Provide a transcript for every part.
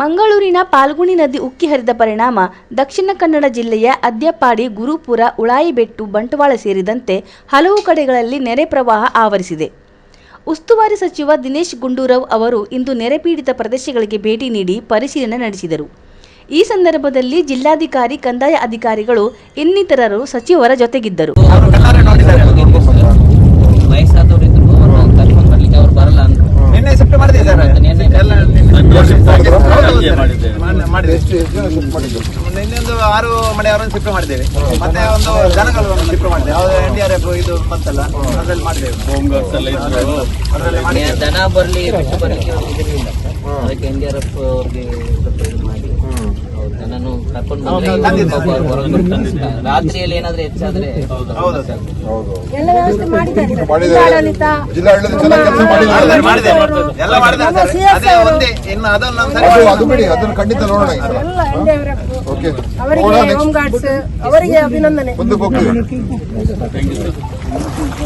ಮಂಗಳೂರಿನ ಪಾಲ್ಗುಣಿ ನದಿ ಉಕ್ಕಿ ಹರಿದ ಪರಿಣಾಮ ದಕ್ಷಿಣ ಕನ್ನಡ ಜಿಲ್ಲೆಯ ಅದ್ಯಪಾಡಿ, ಗುರುಪುರ, ಉಳಾಯಿಬೆಟ್ಟು, ಬಂಟ್ವಾಳ ಸೇರಿದಂತೆ ಹಲವು ಕಡೆಗಳಲ್ಲಿ ನೆರೆ ಪ್ರವಾಹ ಆವರಿಸಿದೆ. ಉಸ್ತುವಾರಿ ಸಚಿವ ದಿನೇಶ್ ಗುಂಡೂರಾವ್ ಅವರು ಇಂದು ನೆರೆಪೀಡಿತ ಪ್ರದೇಶಗಳಿಗೆ ಭೇಟಿ ನೀಡಿ ಪರಿಶೀಲನೆ ನಡೆಸಿದರು. ಈ ಸಂದರ್ಭದಲ್ಲಿ ಜಿಲ್ಲಾಧಿಕಾರಿ, ಕಂದಾಯ ಅಧಿಕಾರಿಗಳು ಇನ್ನಿತರರು ಸಚಿವರ ಜೊತೆಗಿದ್ದರು ವಯಸ್ಸಾದವ್ರು ಇದ್ರು ಅವ್ರನ್ನ ಕರ್ಕೊಂಡ್ ಬರ್ಲಿಕ್ಕೆ ಅವ್ರು ಬರಲ್ಲ ಅಂತ ನಿನ್ನೆ ಶಿಫ್ಟ್ ಮಾಡಿದೆ ಸರ್ ಎಲ್ಲ ಮಾಡಿದ್ದೇವೆ. ಮಾಡಿದೆ ಎಷ್ಟು ನಿನ್ನೆ ಒಂದು ಆರು ಮನೆಯವರನ್ನು ಶಿಫ್ಟ್ ಮಾಡಿದ್ದೇವೆ. ಮತ್ತೆ ಒಂದು ಜನಗಳು ಶಿಫ್ಟ್ ಮಾಡಿದ್ದೇವೆ. ಯಾವ್ದು ಎನ್ ಡಿ ಆರ್ ಎಫ್ ಇದು ಬಂತಲ್ಲ ಅದ್ರಲ್ಲಿ ಮಾಡಿದ್ದೇವೆ. ಅದರಲ್ಲಿ ಮಾಡಿ ಏ, ದನ ಬರಲಿ ಬಿಟ್ಟು ಬರ್ಲಿಕ್ಕೆ ಅದಕ್ಕೆ ಎನ್ ಡಿ ಆರ್ ಎಫ್ ಅವ್ರಿಗೆ ಕರ್ಕೊಂಡು ಬರ್ತಾರೆ. ರಾತ್ರಿಯಲ್ಲಿ ಏನಾದ್ರೂ ಹೆಚ್ಚಾದ್ರೆ ಹೌದು. ಎಲ್ಲ ವ್ಯವಸ್ಥೆ ಮಾಡಿದ್ದಾರೆ. ಮಾಡಿದ್ದಾರೆ. ಜಿಲ್ಲಾಡಳಿತ ಜಿಲ್ಲಾಡಳಿತ ಚೆನ್ನಾಗಿ ಕೆಲಸ ಮಾಡಿದ್ದಾರೆ. ಮಾಡಿದ್ದೇವೆ ಎಲ್ಲ ಮಾಡಿದ್ದಾರೆ. ಅದೇ ಒಂದೇ ಇನ್ನು ಅದನ್ನು ಅದು ಮಾಡಿ ಅದು ಬಿಡಿ. ಅದನ್ನು ಖಂಡಿತ ನೋಡೋಣ ಈ ಸಲ ಎಲ್ಲ NDRF, ಓಕೆ ಅವರಿಗೆ ಹೋಮ್ ಗಾರ್ಡ್ಸ್ ಅವರಿಗೆ ಅಭಿನಂದನೆ.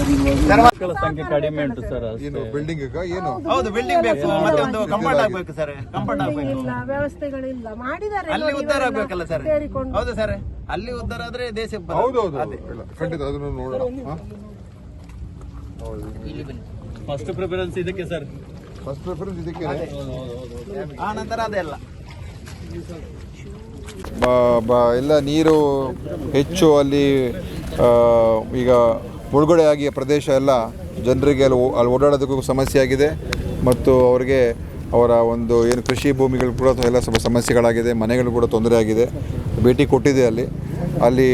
ಸಂಖ್ಯೆ ಕಡಿಮೆ ಉಂಟು ಸರ್ ಏನು ಬಿಲ್ಡಿಂಗ್ ಏನು? ಹೌದು ಬಿಲ್ಡಿಂಗ್ ಬೇಕು. ಮತ್ತೆ ಒಂದು ಕಂಪೌಂಡ್ ಆಗ್ಬೇಕು ಸರ್ ಕಂಪೌಂಡ್ ಆಗ್ಬೇಕು. ಇಲ್ಲ ವ್ಯವಸ್ಥೆಗಳಿಲ್ಲ. ಮಾಡಿದ್ದಾರೆ ಅಲ್ಲಿ ಉದ್ದಾರ ಆಗ್ಬೇಕಲ್ಲ ಸರ್. ಹೌದು ಸರ್ ಅಲ್ಲಿ ಉದ್ಧಾರ ಆದ್ರೆ ದೇಶಕ್ಕೆ ಹೌದು ಹೌದು ಖಂಡಿತ ಅದನ್ನು ನೋಡೋಣ. ಫಸ್ಟ್ ಪ್ರಿಫರೆನ್ಸ್ ಇದಕ್ಕೆ ಸರ್. ಫಸ್ಟ್ ಪ್ರಿಫರೆನ್ಸ್ ಇದಕ್ಕೆ ಆ ನಂತರ ಅದೆಲ್ಲ ಬ- ಬ- ಎಲ್ಲ ನೀರು ಹೆಚ್ಚು ಅಲ್ಲಿ ಆ, ಈಗ ಮುಳುಗಡೆಯಾಗಿಯ ಪ್ರದೇಶ ಎಲ್ಲ ಜನರಿಗೆ ಅಲ್ಲಿ ಅಲ್ಲಿ ಓಡಾಡೋದಕ್ಕೂ ಸಮಸ್ಯೆ ಆಗಿದೆ ಮತ್ತು ಅವರಿಗೆ ಅವರ ಒಂದು ಏನು ಕೃಷಿ ಭೂಮಿಗಳು ಕೂಡ ಎಲ್ಲ ಸ್ವಲ್ಪ ಸಮಸ್ಯೆಗಳಾಗಿದೆ, ಮನೆಗಳು ಕೂಡ ತೊಂದರೆ ಆಗಿದೆ ಭೇಟಿ ಕೊಟ್ಟಿದೆ ಅಲ್ಲಿ. ಅಲ್ಲಿ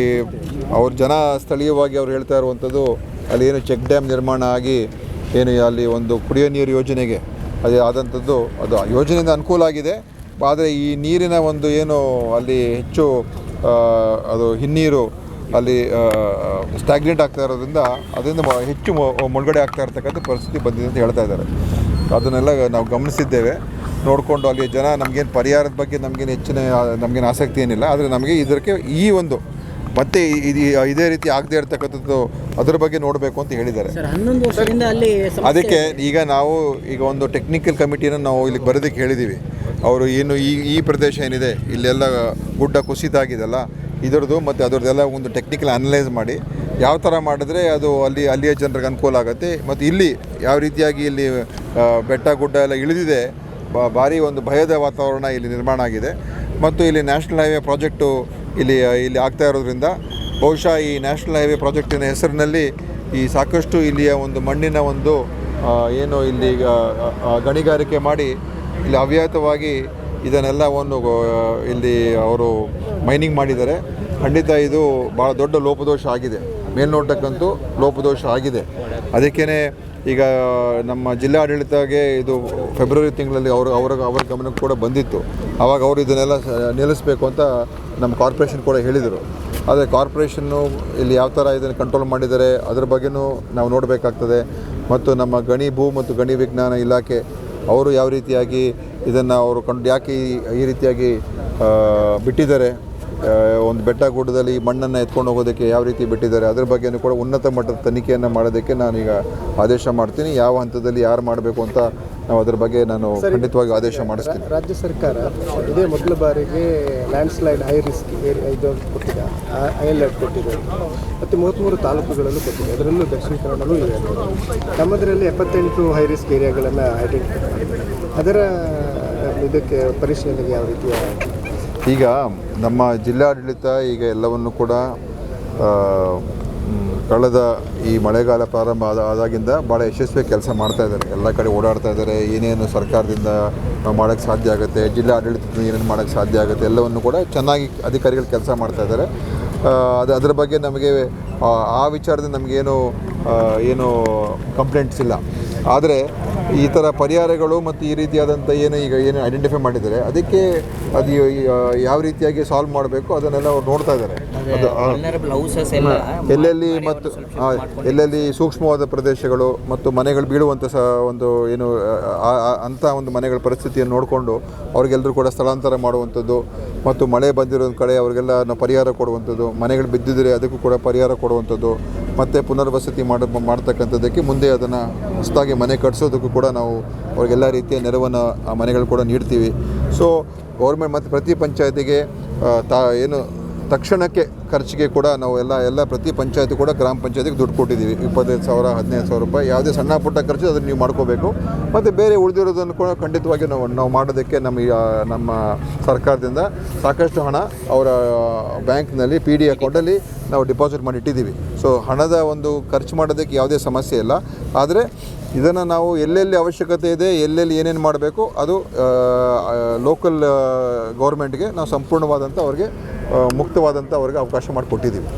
ಅವ್ರ ಜನ ಸ್ಥಳೀಯವಾಗಿ ಅವ್ರು ಹೇಳ್ತಾ ಇರುವಂಥದ್ದು, ಅಲ್ಲಿ ಏನು ಚೆಕ್ ಡ್ಯಾಮ್ ನಿರ್ಮಾಣ ಆಗಿ ಏನು ಅಲ್ಲಿ ಒಂದು ಕುಡಿಯೋ ನೀರು ಯೋಜನೆಗೆ ಅದೇ ಆದಂಥದ್ದು, ಅದು ಯೋಜನೆಯಿಂದ ಅನುಕೂಲ ಆಗಿದೆ. ಆದರೆ ಈ ನೀರಿನ ಒಂದು ಏನು ಅಲ್ಲಿ ಹೆಚ್ಚು ಅದು ಹಿನ್ನೀರು ಅಲ್ಲಿ ಸ್ಟ್ಯಾಗ್ನೆಂಟ್ ಆಗ್ತಾ ಇರೋದ್ರಿಂದ ಅದರಿಂದ ಹೆಚ್ಚು ಮುಳುಗಡೆ ಆಗ್ತಾ ಇರ್ತಕ್ಕಂಥ ಪರಿಸ್ಥಿತಿ ಬಂದಿದೆ ಅಂತ ಹೇಳ್ತಾ ಇದ್ದಾರೆ. ಅದನ್ನೆಲ್ಲ ನಾವು ಗಮನಿಸಿದ್ದೇವೆ. ನೋಡಿಕೊಂಡು ಅಲ್ಲಿ ಜನ ನಮಗೇನು ಪರಿಹಾರದ ಬಗ್ಗೆ ನಮಗೇನು ಹೆಚ್ಚಿನ ನಮಗೇನು ಆಸಕ್ತಿ ಏನಿಲ್ಲ. ಆದರೆ ನಮಗೆ ಇದಕ್ಕೆ ಈ ಒಂದು ಮತ್ತೆ ಇದು ಇದೇ ರೀತಿ ಆಗದೆ ಇರ್ತಕ್ಕಂಥದ್ದು ಅದರ ಬಗ್ಗೆ ನೋಡಬೇಕು ಅಂತ ಹೇಳಿದ್ದಾರೆ. ಅದಕ್ಕೆ ಈಗ ನಾವು ಈಗ ಒಂದು ಟೆಕ್ನಿಕಲ್ ಕಮಿಟಿನ ನಾವು ಇಲ್ಲಿ ಬರೋದಕ್ಕೆ ಹೇಳಿದ್ದೀವಿ ಅವರು ಏನು ಈ ಈ ಪ್ರದೇಶ ಏನಿದೆ ಇಲ್ಲೆಲ್ಲ ಗುಡ್ಡ ಕುಸಿತ ಆಗಿದೆಲ್ಲ ಇದರದ್ದು ಮತ್ತು ಅದರದ್ದೆಲ್ಲ ಒಂದು ಟೆಕ್ನಿಕಲ್ ಅನಲೈಸ್ ಮಾಡಿ ಯಾವ ಥರ ಮಾಡಿದ್ರೆ ಅದು ಅಲ್ಲಿ, ಅಲ್ಲಿಯ ಜನರಿಗೆ ಅನುಕೂಲ ಆಗುತ್ತೆ. ಮತ್ತು ಇಲ್ಲಿ ಯಾವ ರೀತಿಯಾಗಿ ಇಲ್ಲಿ ಬೆಟ್ಟ, ಗುಡ್ಡ ಎಲ್ಲ ಇಳಿದಿದೆ ಭಾರಿ ಒಂದು ಭಯದ ವಾತಾವರಣ ಇಲ್ಲಿ ನಿರ್ಮಾಣ ಆಗಿದೆ. ಮತ್ತು ಇಲ್ಲಿ ನ್ಯಾಷನಲ್ ಹೈವೇ ಪ್ರಾಜೆಕ್ಟು ಇಲ್ಲಿ ಇಲ್ಲಿ ಆಗ್ತಾ ಇರೋದ್ರಿಂದ ಬಹುಶಃ ಈ ನ್ಯಾಷನಲ್ ಹೈವೇ ಪ್ರಾಜೆಕ್ಟಿನ ಹೆಸರಿನಲ್ಲಿ ಈ ಸಾಕಷ್ಟು ಇಲ್ಲಿಯ ಒಂದು ಮಣ್ಣಿನ ಒಂದು ಏನು ಇಲ್ಲಿ ಗಣಿಗಾರಿಕೆ ಮಾಡಿ ಇಲ್ಲಿ ಅವ್ಯಾತವಾಗಿ ಇದನ್ನೆಲ್ಲವನ್ನು ಇಲ್ಲಿ ಅವರು ಮೈನಿಂಗ್ ಮಾಡಿದ್ದಾರೆ. ಖಂಡಿತ ಇದು ಭಾಳ ದೊಡ್ಡ ಲೋಪದೋಷ ಆಗಿದೆ. ಮೇಲ್ನೋಟಕ್ಕಂತೂ ಲೋಪದೋಷ ಆಗಿದೆ. ಅದಕ್ಕೇ ಈಗ ನಮ್ಮ ಜಿಲ್ಲಾಡಳಿತಗೆ ಇದು ಫೆಬ್ರವರಿ ತಿಂಗಳಲ್ಲಿ ಅವರು, ಅವರ ಅವರ ಗಮನಕ್ಕೆ ಕೂಡ ಬಂದಿತ್ತು. ಆವಾಗ ಅವರು ಇದನ್ನೆಲ್ಲ ನಿಲ್ಲಿಸಬೇಕು ಅಂತ ನಮ್ಮ ಕಾರ್ಪೊರೇಷನ್ ಕೂಡ ಹೇಳಿದರು. ಆದರೆ ಕಾರ್ಪೊರೇಷನ್ನು ಇಲ್ಲಿ ಯಾವ ಥರ ಇದನ್ನು ಕಂಟ್ರೋಲ್ ಮಾಡಿದ್ದಾರೆ, ಅದ್ರ ಬಗ್ಗೆನೂ ನಾವು ನೋಡಬೇಕಾಗ್ತದೆ. ಮತ್ತು ನಮ್ಮ ಗಣಿ ಭೂ ಮತ್ತು ಗಣಿ ವಿಜ್ಞಾನ ಇಲಾಖೆ, ಅವರು ಯಾವ ರೀತಿಯಾಗಿ ಇದನ್ನು ಅವರು ಕಂಡು ಯಾಕೆ ಈ ರೀತಿಯಾಗಿ ಬಿಟ್ಟಿದ್ದಾರೆ? ಒಂದು ಬೆಟ್ಟ ಗುಡ್ಡದಲ್ಲಿ ಮಣ್ಣನ್ನು ಎತ್ಕೊಂಡು ಹೋಗೋದಕ್ಕೆ ಯಾವ ರೀತಿ ಬಿಟ್ಟಿದ್ದಾರೆ ಅದ್ರ ಬಗ್ಗೆನೂ ಕೂಡ ಉನ್ನತ ಮಟ್ಟದ ತನಿಖೆಯನ್ನು ಮಾಡೋದಕ್ಕೆ ನಾನೀಗ ಆದೇಶ ಮಾಡ್ತೀನಿ. ಯಾವ ಹಂತದಲ್ಲಿ ಯಾರು ಮಾಡಬೇಕು ಅಂತ ನಾವು ಅದ್ರ ಬಗ್ಗೆ ನಾನು ಖಂಡಿತವಾಗಿ ಆದೇಶ ಮಾಡಿಸ್ತೀನಿ. ರಾಜ್ಯ ಸರ್ಕಾರ ಇದೇ ಮೊದಲ ಬಾರಿಗೆ landslide high risk area ಇದು ಕೊಟ್ಟಿದೆ. ಹೈ ಅಲರ್ಟ್ ಕೊಟ್ಟಿದೆ. ಮತ್ತು ಮೂವತ್ತ್ಮೂರು ತಾಲೂಕುಗಳಲ್ಲೂ ಕೊಟ್ಟಿದೆ. ಅದರಲ್ಲೂ ದಕ್ಷಿಣ ಕನ್ನಡಲ್ಲೂ ಇದೆ. ನಮ್ಮದರಲ್ಲಿ ಎಪ್ಪತ್ತೆಂಟು ಹೈ ರಿಸ್ಕ್ ಏರಿಯಾಗಳನ್ನು ಐಡೆಂಟಿಫೈ ಮಾಡಿದೆ ಅದರ ಇದಕ್ಕೆ ಪರಿಶೀಲನೆಗೆ ಯಾವ ರೀತಿಯ ಈಗ ನಮ್ಮ ಜಿಲ್ಲಾಡಳಿತ ಈಗ ಎಲ್ಲವನ್ನು ಕೂಡ ಕಳೆದ ಈ ಮಳೆಗಾಲ ಪ್ರಾರಂಭ ಆದ ಆದಾಗಿಂದ ಭಾಳ ಯಶಸ್ವಿ ಕೆಲಸ ಮಾಡ್ತಾ ಇದ್ದಾರೆ. ಎಲ್ಲ ಕಡೆ ಓಡಾಡ್ತಾ ಇದ್ದಾರೆ. ಏನೇನು ಸರ್ಕಾರದಿಂದ ಮಾಡೋಕ್ಕೆ ಸಾಧ್ಯ ಆಗುತ್ತೆ ಜಿಲ್ಲಾ ಆಡಳಿತದಿಂದ ಏನೇನು ಮಾಡೋಕ್ಕೆ ಸಾಧ್ಯ ಆಗುತ್ತೆ ಎಲ್ಲವನ್ನು ಕೂಡ ಚೆನ್ನಾಗಿ ಅಧಿಕಾರಿಗಳು ಕೆಲಸ ಮಾಡ್ತಾ ಇದ್ದಾರೆ. ಅದು ಅದರ ಬಗ್ಗೆ ನಮಗೆ ಆ, ವಿಚಾರದಿಂದ ನಮಗೇನು ಏನು ಕಂಪ್ಲೇಂಟ್ಸ್ ಇಲ್ಲ. ಆದರೆ ಈ ಥರ ಪರಿಹಾರಗಳು ಮತ್ತು ಈ ರೀತಿಯಾದಂಥ ಏನು ಈಗ ಏನು ಐಡೆಂಟಿಫೈ ಮಾಡಿದ್ದಾರೆ ಅದಕ್ಕೆ ಅದು ಯಾವ ರೀತಿಯಾಗಿ ಸಾಲ್ವ್ ಮಾಡಬೇಕು ಅದನ್ನೆಲ್ಲ ಅವ್ರು ನೋಡ್ತಾ ಇದ್ದಾರೆ. ಎಲ್ಲೆಲ್ಲಿ ಮತ್ತು ಎಲ್ಲೆಲ್ಲಿ ಸೂಕ್ಷ್ಮವಾದ ಪ್ರದೇಶಗಳು ಮತ್ತು ಮನೆಗಳು ಬೀಳುವಂಥ ಸಹ ಒಂದು ಏನು ಅಂಥ ಒಂದು ಮನೆಗಳ ಪರಿಸ್ಥಿತಿಯನ್ನು ನೋಡಿಕೊಂಡು ಅವ್ರಿಗೆಲ್ಲರೂ ಕೂಡ ಸ್ಥಳಾಂತರ ಮಾಡುವಂಥದ್ದು ಮತ್ತು ಮಳೆ ಬಂದಿರೋ ಕಡೆ ಅವರಿಗೆಲ್ಲ ನಾವು ಪರಿಹಾರ ಕೊಡುವಂಥದ್ದು ಮನೆಗಳು ಬಿದ್ದಿದ್ರೆ ಅದಕ್ಕೂ ಕೂಡ ಪರಿಹಾರ ಕೊಡುವಂಥದ್ದು ಮತ್ತು ಪುನರ್ವಸತಿ ಮಾಡ ಮಾಡ್ತಕ್ಕಂಥದ್ದಕ್ಕೆ ಮುಂದೆ ಅದನ್ನು ಹೊಸದಾಗಿ ಮನೆ ಕಟ್ಸೋದಕ್ಕೂ ಕೂಡ ನಾವು ಅವ್ರಿಗೆಲ್ಲ ರೀತಿಯ ನೆರವನ್ನು ಆ ಮನೆಗಳು ಕೂಡ ನೀಡ್ತೀವಿ. ಸೊ ಗೌರ್ಮೆಂಟ್ ಮತ್ತು ಪ್ರತಿ ಪಂಚಾಯತಿಗೆ ತಾ, ಏನು ತಕ್ಷಣಕ್ಕೆ ಖರ್ಚಿಗೆ ಕೂಡ ನಾವು ಎಲ್ಲ ಎಲ್ಲ ಪ್ರತಿ ಪಂಚಾಯತಿ ಕೂಡ ಗ್ರಾಮ ಪಂಚಾಯತಿಗೆ ದುಡ್ಡು ಕೊಟ್ಟಿದ್ದೀವಿ. ಇಪ್ಪತ್ತೈದು ಸಾವಿರ, ಹದಿನೈದು ಸಾವಿರ ರೂಪಾಯಿ, ಯಾವುದೇ ಸಣ್ಣ ಪುಟ್ಟ ಖರ್ಚು ಅದನ್ನು ನೀವು ಮಾಡ್ಕೋಬೇಕು. ಮತ್ತು ಬೇರೆ ಉಳಿದಿರೋದನ್ನು ಕೂಡ ಖಂಡಿತವಾಗಿ ನಾವು ನಾವು ಮಾಡೋದಕ್ಕೆ ನಮ್ಮ ನಮ್ಮ ಸರ್ಕಾರದಿಂದ ಸಾಕಷ್ಟು ಹಣ ಅವರ ಬ್ಯಾಂಕ್ನಲ್ಲಿ ಪಿ ಡಿ ಅಕೌಂಟಲ್ಲಿ ನಾವು ಡಿಪಾಸಿಟ್ ಮಾಡಿ ಇಟ್ಟಿದ್ದೀವಿ. ಸೊ ಹಣದ ಒಂದು ಖರ್ಚು ಮಾಡೋದಕ್ಕೆ ಯಾವುದೇ ಸಮಸ್ಯೆ ಇಲ್ಲ. ಆದರೆ ಇದನ್ನು ನಾವು ಎಲ್ಲೆಲ್ಲಿ ಅವಶ್ಯಕತೆ ಇದೆ, ಎಲ್ಲೆಲ್ಲಿ ಏನೇನು ಮಾಡಬೇಕು, ಅದು ಲೋಕಲ್ ಗೌರ್ಮೆಂಟ್ಗೆ ನಾವು ಸಂಪೂರ್ಣವಾದಂಥ ಅವ್ರಿಗೆ ಮುಕ್ತವಾದಂಥ ಅವ್ರಿಗೆ ಅವಕಾಶ ಮಾಡಿಕೊಟ್ಟಿದ್ದೀವಿ.